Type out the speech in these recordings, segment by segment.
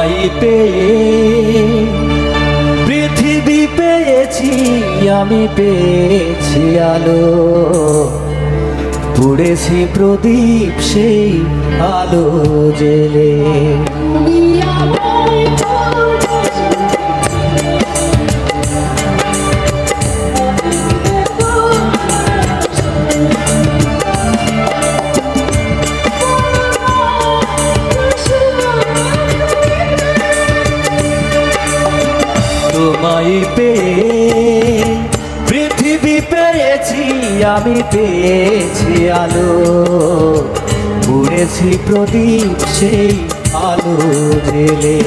তোমায় পেয়ে পৃথিবী পেয়েছি আমি পেয়েছি আলো। পুড়েছি প্রদীপ সেই আলো জেলে। তোমায় পেয়ে পৃথিবী পেয়েছি আমি পেয়েছি আলো। পড়েছি প্রদীপ সেই আলো জেলে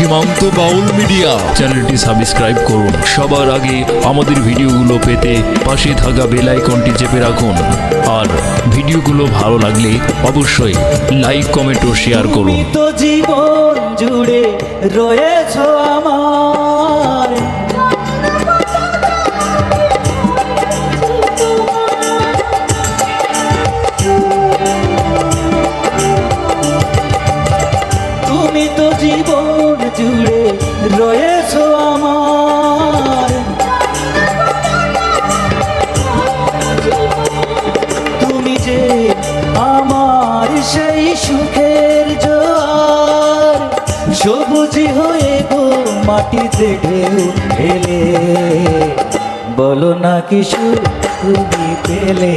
সীমান্ত বাউল মিডিয়া। চ্যানেলটি সাবস্ক্রাইব করুন। সবার আগে আমাদের ভিডিওগুলো পেতে পাশে থাকা বেল আইকনটি চেপে রাখুন। আর ভিডিওগুলো ভালো লাগলে অবশ্যই লাইক কমেন্ট ও শেয়ার করুন। তো জীবন জুড়ে রয়েছ আমার। তুমি তো জীবন জুড়ে রয়েছ আমার। তুমি যে আমার সেই সুখের জোয়ার, সবুজ হয়ে গো মাটিতে ঢেউ ফেলে বলো না কিছু তুমি পেলে।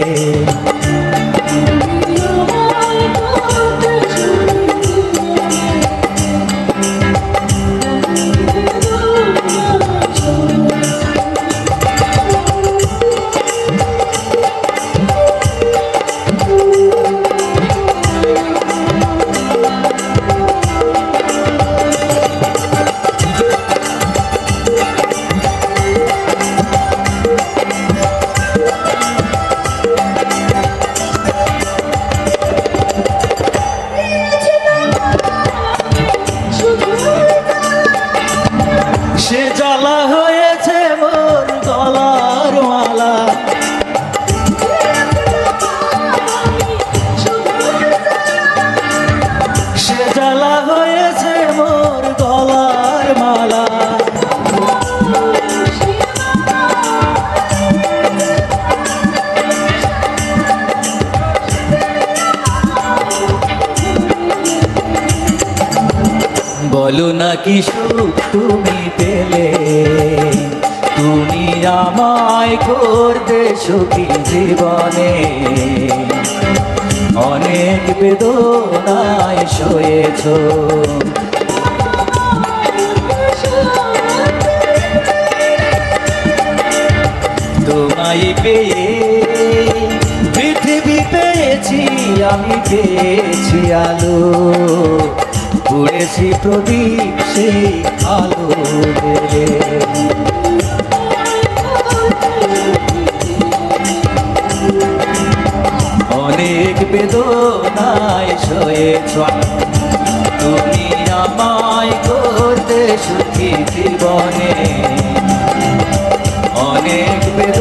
হয়েছে মোর গলার মালা। বলো না কি সুখ তুমি পেলে? তুমি আমায় করতে সুখী জীবনে। অনেক বেদনায় শোয়েছ তোমায় পেয়ে পৃথিবী পেয়েছি আমি পেয়েছি আলো। পুড়েছি প্রদীপ সেই আলো বেদনায় শোয়েছ তুমি আমায় করতে সুখী জীবনে। অনেক শোয়েছ